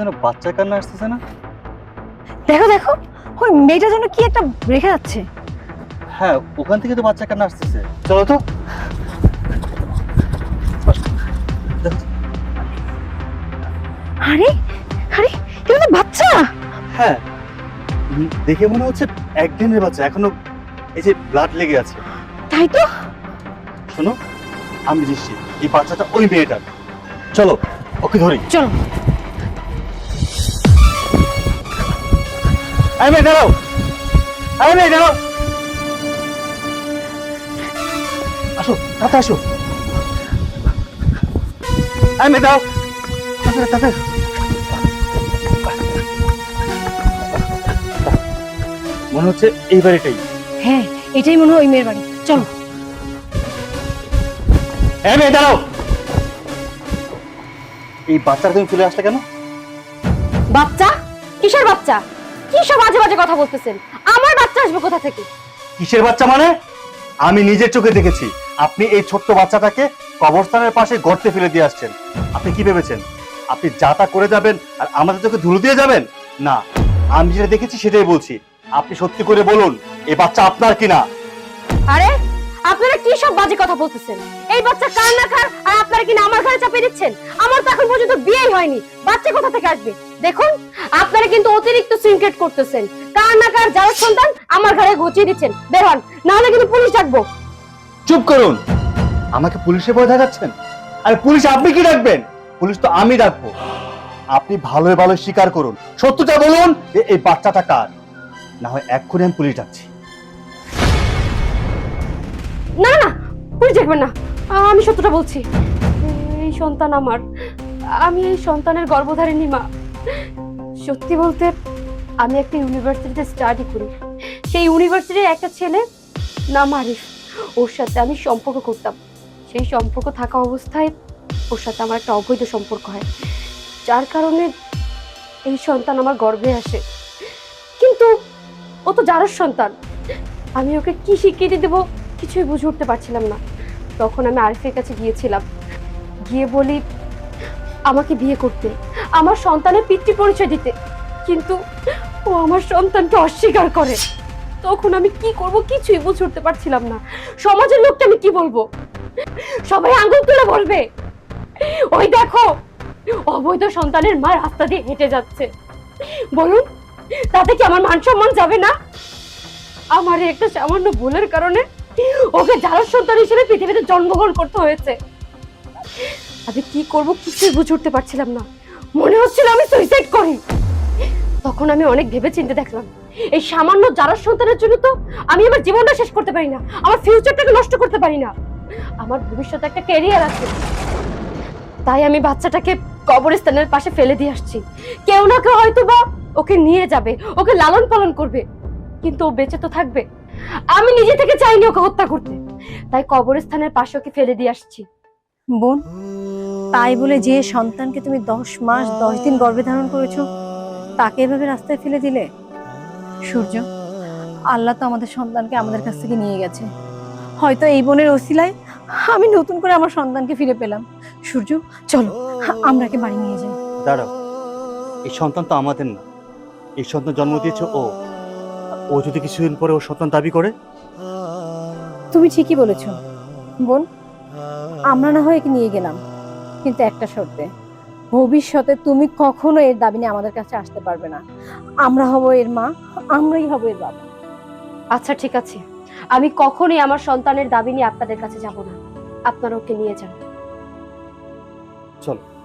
যেন বাচ্চার কান্না আসতেছে না? দেখো দেখো ওই মেয়েটা যেন কি একটা রেখে যাচ্ছে। হ্যাঁ ওখান থেকে তো বাচ্চার কান্না আসতেছে। চলো তো। আরে আরে এটা বাচ্চা। হ্যাঁ দেখে মনে হচ্ছে একদিনের বাচ্চা এখনও এই যে ব্লাড লেগে আছে। তাই তো? শোনো আমি নিশ্চিত এই বাচ্চাটা ওই মেয়েটার। চলো ওকে ধরি। চলো। আরে মেয়ে দাঁড়াও। আরে মেয়ে দাঁড়াও। আসো তাতে আসো। আরে মেয়ে দাও তাতে তাতে। মনে হচ্ছে এই বাড়িটাই। হ্যাঁ এটাই মনে হয় ওই মেয়ের বাড়ি। চলো। হ্যাঁ মেয়ে দাঁড়াও। এই বাচ্চাটা তুমি চলে আসলে কেন? বাচ্চা? কিসের বাচ্চা? কি সব বাজে বাজে কথা বলতেছেন? আমার বাচ্চা আসবে কোথা থেকে? কিসের বাচ্চা মানে? আমি নিজের চোখে দেখেছি। আপনি এই ছোট্ট বাচ্চাটাকে কবরস্থানের পাশে গর্তে ফেলে দিয়ে আসছেন। আপনি কি ভেবেছেন? আপনি যা তা করে যাবেন আর আমাদের চোখে ধুলো দিয়ে যাবেন? না আমি যেটা দেখেছি সেটাই বলছি। আপনি সত্যি করে বলুন এই বাচ্চা আপনার কিনা? আরে আপনারা কি সব বাজে কথা বলতেছেন? এই বাচ্চা কার না কার? আর আপনারা কিনা আমার ঘরে চাপিয়ে দিচ্ছেন? আমার তো এখন পর্যন্ত বিয়েই হয়নি। বাচ্চা কোথা থেকে আসবে? দেখুন আপনারা কিন্তু অতিরিক্ত সিনক্রেট করতেছেন। কার না কার যার সন্তান আমার ঘরে ঘুচিয়ে দিচ্ছেন। বের হন নাহলে কিন্তু পুলিশ ডাকবো। চুপ করুন। আমাকে পুলিশে ভয় দেখাচ্ছেন? আর পুলিশ আপনি কি ডাকবেন? পুলিশ তো আমি ডাকবো। আপনি ভালোই ভালো স্বীকার করুন। সত্যটা বলুন যে এই বাচ্চাটা কার? না হয় এক্ষুনি আমি পুলিশ ডাকছি। না না পুলিশ দেখবেন না। আমি সত্যটা বলছি। এই সন্তান আমার। আমি এই সন্তানের গর্ভধারিণী মা। সত্যি বলতে, আমি একটা ইউনিভার্সিটিতে স্টাডি করি। সেই ইউনিভার্সিটির একটা ছেলে নাম আরিফ। ওর সাথে আমি সম্পর্ক করতাম। সেই সম্পর্ক থাকা অবস্থায় ওর সাথে আমার একটা অবৈধ সম্পর্ক হয়। যার কারণে এই সন্তান আমার গর্ভে আসে। কিন্তু ও তো যার সন্তান। আমি ওকে কি স্বীকৃতি দেবো কিছুই বুঝে উঠতে পারছিলাম না। তখন আমি আরিফের কাছে গিয়েছিলাম। গিয়ে বলি আমাকে বিয়ে করতে, আমার সন্তানের পিতৃ পরিচয় দিতে, কিন্তু ও আমার সন্তানকে অস্বীকার করে। তখন আমি কি করব কিছুই বুঝে উঠতে পারছিলাম না। সমাজের লোকটা আমি কি বলব? সবাই আঙ্গুল তুলে বলবে, ওই দেখো, অবৈধ সন্তানের মা রাস্তা দিয়ে হেঁটে যাচ্ছে। বলুন, তাতে কি আমার মান সম্মান যাবে না? আমার একটা সামান্য ভুলের কারণে ওকে যারা সন্তান হিসেবে পৃথিবীতে জন্মগ্রহণ করতে হয়েছে। আমি কি করব কিছুই বুঝে উঠতে পারছিলাম না। মনে হচ্ছিল আমি সুইসাইড করি। তখন আমি অনেক ভেবে চিন্তে দেখলাম, এই সামান্য যারা সন্তানের জন্য তো আমি আমার জীবনটা শেষ করতে পারি না, আমার ফিউচারটাকে নষ্ট করতে পারি না। আমার ভবিষ্যতে একটা ক্যারিয়ার আছে। তাই আমি বাচ্চাটাকে কবরস্থানের পাশে ফেলে দিয়ে আসছি। কেউ না কেউ হয়তো বা ওকে নিয়ে যাবে, ওকে লালন পালন করবে, কিন্তু ও বেঁচে তো থাকবে। আমি নিজে থেকে চাইনি ওকে হত্যা করতে। তাই কবরস্থানের পাশে ওকে ফেলে দিয়ে আসছি। বোন তাই বলে যে সন্তানকে তুমি দশ মাস দশ দিন গর্ভে ধারণ করেছ তাকে এভাবে রাস্তায় ফেলে দিলে? সূর্য আল্লাহ তো আমাদের সন্তানকে আমাদের কাছ থেকে নিয়ে গেছে। হয়তো এই বোনের ওসিলায় আমি নতুন করে আমার সন্তানকে ফিরে পেলাম। সূর্য চলো আমরাকে বাড়ি নিয়ে যাই। দাঁড়াও এই সন্তান তো আমাদের না। এই সন্তান জন্ম দিয়েছে ও। ও যদি কিছুদিন পরে ও সন্তান দাবি করে? তুমি ঠিকই বলেছ। বোন আমরা না হয় নিয়ে গেলাম। কিন্তু একটা শর্তে ভবিষ্যতে তুমি কখনো এর দাবি নিয়ে আমাদের কাছে আসতে পারবে না। আমরা হব এর মা আমরাই হব এর বাবা। আচ্ছা ঠিক আছে। আমি কখনোই আমার সন্তানের দাবি নিয়ে আপনাদের কাছে যাব না। আপনারা ওকে নিয়ে যান। চলো।